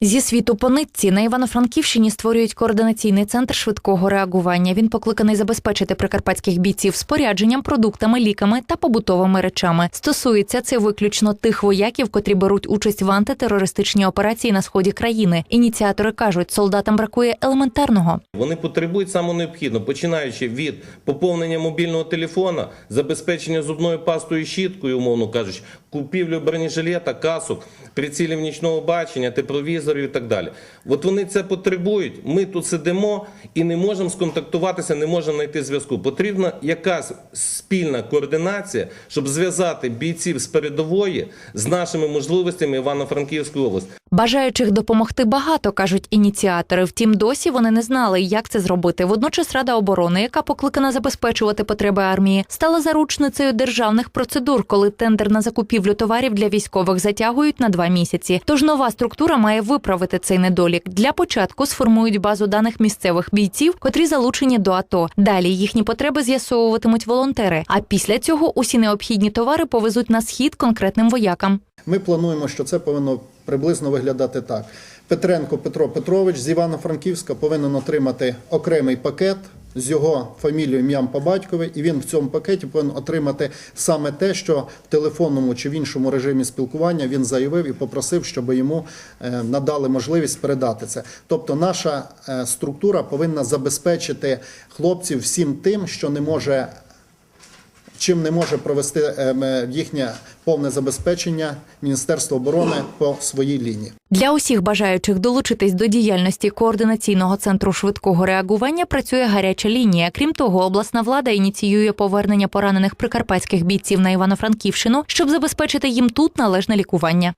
Зі світу по нитці на Івано-Франківщині створюють координаційний центр швидкого реагування. Він покликаний забезпечити прикарпатських бійців спорядженням, продуктами, ліками та побутовими речами. Стосується це виключно тих вояків, котрі беруть участь в антитерористичній операції на сході країни. Ініціатори кажуть, солдатам бракує елементарного. Вони потребують самонеобхідно, починаючи від поповнення мобільного телефона, забезпечення зубною пастою щіткою, умовно кажучи, купівлю бронежилета, касок, прицілів нічного бачення, тепловізорів і так далі. От вони це потребують. Ми тут сидимо і не можемо сконтактуватися, не можемо знайти зв'язку. Потрібна якась спільна координація, щоб зв'язати бійців з передової з нашими можливостями Івано-Франківської області. Бажаючих допомогти багато, кажуть ініціатори. Втім, досі вони не знали, як це зробити. Водночас Рада оборони, яка покликана забезпечувати потреби армії, стала заручницею державних процедур, коли тендер на закупівлю товарів для військових затягують на два місяці. Тож нова структура має виправити цей недолік. Для початку сформують базу даних місцевих бійців, котрі залучені до АТО. Далі їхні потреби з'ясовуватимуть волонтери. А після цього усі необхідні товари повезуть на схід конкретним воякам. Ми плануємо, що це повинно приблизно виглядати так. Петренко Петро Петрович з Івано-Франківська повинен отримати окремий пакет з його фамілією, ім'ям по батькові, і він в цьому пакеті повинен отримати саме те, що в телефонному чи в іншому режимі спілкування він заявив і попросив, щоб йому е, надали можливість передати це. Тобто, наша е, структура повинна забезпечити хлопців всім тим, що не може чим не може провести е, їхнє повне забезпечення Міністерство оборони по своїй лінії. Для усіх бажаючих долучитись до діяльності координаційного центру швидкого реагування працює гаряча лінія. Крім того, обласна влада ініціює повернення поранених прикарпатських бійців на Івано-Франківщину, щоб забезпечити їм тут належне лікування.